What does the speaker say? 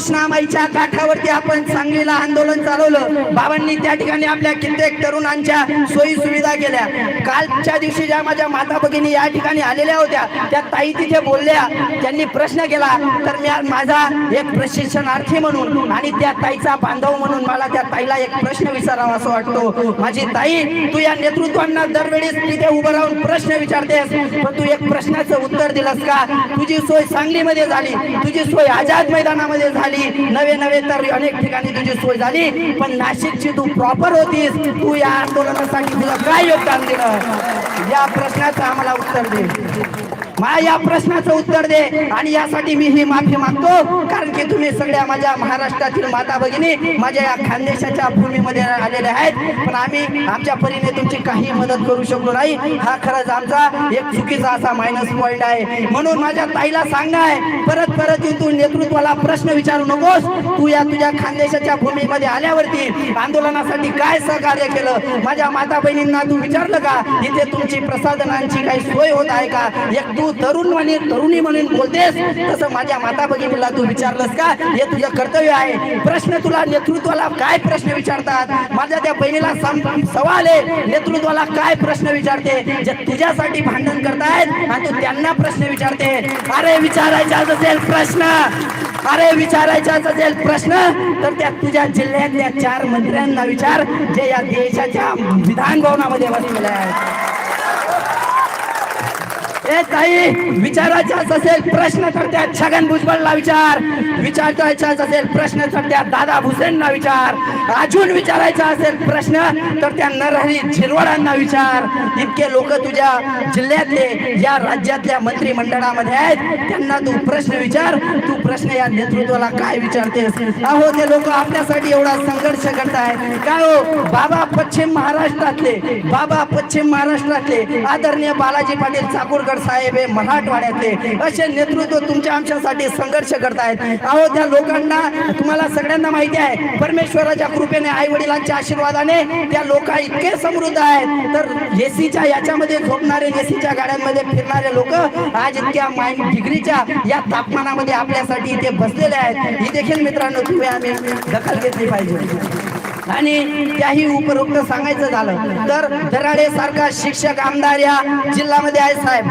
कृष्णामाईच्या काठावरती आपण सांगलीला आंदोलन चालवलं. बाबांनी त्या ठिकाणी आपल्या कित्येक तरुणांच्या सोयी सुविधा केल्या. कालच्या दिवशी ज्या माझ्या माता भगिनी या ठिकाणी आलेल्या होत्या त्या ताई तिथे बोलल्या. त्यांनी प्रश्न केला तर मी माझा एक प्रशिक्षणार्थी म्हणून आणि त्या ताईचा बांधव म्हणून मला त्या ताईला एक प्रश्न विचारावा असं वाटतो. माझी ताई तू या नेतृत्वांना दरवेळेस तिथे उभं राहून प्रश्न विचारतेस पण तू एक प्रश्नाचं उत्तर दिलंस का? तुझी सोय सांगलीमध्ये झाली. तुझी सोय आझाद मैदानामध्ये झाली. नवे नवे तर अनेक ठिकाणी तुझी सोय झाली. पण नाशिकची तू प्रॉपर होतीस. तू या आंदोलनासाठी तुला काय योगदान दिलं? या प्रश्नाचं आम्हाला उत्तर दे. मा या प्रश्नाचं उत्तर दे आणि यासाठी मी ही माफी मागतो. कारण की तुम्ही सगळ्या माझ्या महाराष्ट्रातील माता भगिनी माझ्या या खानदेशाच्या भूमीमध्ये आलेल्या आहेत. पण आम्ही आमच्या परीने तुमची काही मदत करू शकलो नाही. हा खरंच आमचा एक चुकीचा असा मायनस पॉइंट आहे. म्हणून माझ्या ताईला सांगणं आहे परत परत येऊन तू नेतृत्वाला प्रश्न विचारू नकोस. तू या तुझ्या खानदेशाच्या भूमीमध्ये आल्यावरती आंदोलनासाठी काय सहकार्य केलं? माझ्या माता बहिणींना तू विचारलं का? इथे तुमची प्रसाधनांची काही सोय होत आहे का? एक तू तू तरुण म्हणे तरुणी म्हणून बोलतेस तसं माझ्या माता भगिनीला तू विचारलंस का? हे तुझं कर्तव्य आहे. प्रश्न तुला नेतृत्वाला काय प्रश्न विचारतात? माझ्या त्या बहिणीला सवाल आहे नेतृत्वाला काय प्रश्न विचारते? जे तुझ्यासाठी भांडण करतायत आणि तू त्यांना प्रश्न विचारते. अरे विचारायचा असेल प्रश्न. अरे विचारायचाच असेल प्रश्न. तर त्या तुझ्या जिल्ह्यातल्या चार मंत्र्यांना विचार जे या देशाच्या विधान भवनामध्ये बसलेले आहेत. ए ताई विचारायचाच असेल प्रश्न तर त्या छगन भुजबळला विचार. विचारायचा असेल प्रश्न तर त्या दादा भुसेंना विचार. अजून विचारायचा असेल प्रश्न तर त्या नरहरी झिरवडांना विचार. इतके लोक तुझ्या जिल्ह्यातले या राज्यातल्या मंत्रिमंडळामध्ये आहेत. त्यांना तू प्रश्न विचार. तू प्रश्न या नेतृत्वाला काय विचारतेस? अहो ते लोक आपल्यासाठी एवढा संघर्ष करतायत. काय हो? बाबा पश्चिम महाराष्ट्रातले बाबा पश्चिम महाराष्ट्रातले आदरणीय बालाजी पाटील चाकूरकर साहेब हे मराठवाड्यातले असे नेतृत्व तुमच्या आमच्यासाठी संघर्ष करतायत. अहो त्या लोकांना तुम्हाला सगळ्यांना माहिती आहे परमेश्वराच्या कृपेने आई वडिलांच्या आशीर्वादाने त्या लोक इतके समृद्ध आहेत. तर एसीच्या याच्यामध्ये झोपणारे एसीच्या गाड्यांमध्ये फिरणारे लोक आज इतक्या माय डिग्रीच्या या तापमानामध्ये आपल्यासाठी इथे बसलेले आहेत. ही देखील मित्रांनो तुम्ही आम्ही दखल घेतली पाहिजे. आणि त्याही उपरोक्त सांगायचं झालं तर दराडे सारखा शिक्षक आमदार या जिल्ह्यामध्ये आहे साहेब.